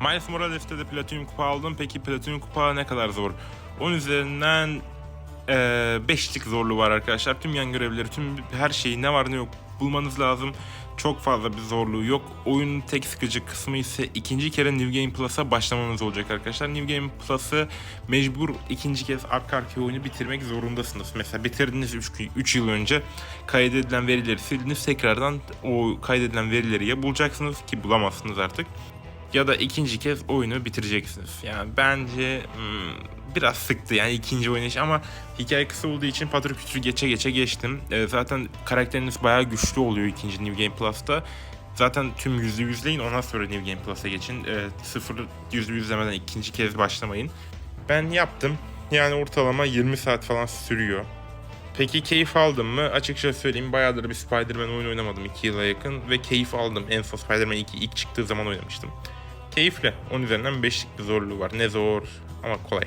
Miles Morales'te de Platinum Kupa aldım. Peki Platinum Kupa ne kadar zor? 10 üzerinden 5'lik zorluğu var arkadaşlar. Tüm yan görevleri, tüm her şeyi ne var ne yok bulmanız lazım. Çok fazla bir zorluğu yok. Oyunun tek sıkıcı kısmı ise ikinci kere New Game Plus'a başlamanız olacak arkadaşlar. New Game Plus'ı mecbur ikinci kez arka arkaya oyunu bitirmek zorundasınız. Mesela bitirdiniz 3 yıl önce kaydedilen verileri sildiniz. Tekrardan o kaydedilen verileri ya bulacaksınız ki bulamazsınız artık ya da ikinci kez oyunu bitireceksiniz. Yani bence hmm, biraz sıktı yani ikinci oynayış ama hikaye kısa olduğu için patır kütür geçe geçe geçtim. Ee, zaten karakteriniz bayağı güçlü oluyor ikinci New Game Plus'ta. Zaten tüm yüzü yüzleyin ondan sonra New Game Plus'a geçin. Ee, sıfır yüzü yüzlemeden ikinci kez başlamayın. Ben yaptım. Yani ortalama 20 saat falan sürüyor. Peki keyif aldım mı? Açıkça söyleyeyim bayağıdır bir Spider-Man oyun oynamadım 2 yıla yakın ve keyif aldım. En son Spider-Man 2 ilk çıktığı zaman oynamıştım. Keyifli. 10 üzerinden 5'lik bir zorluğu var. Ne zor ama kolay.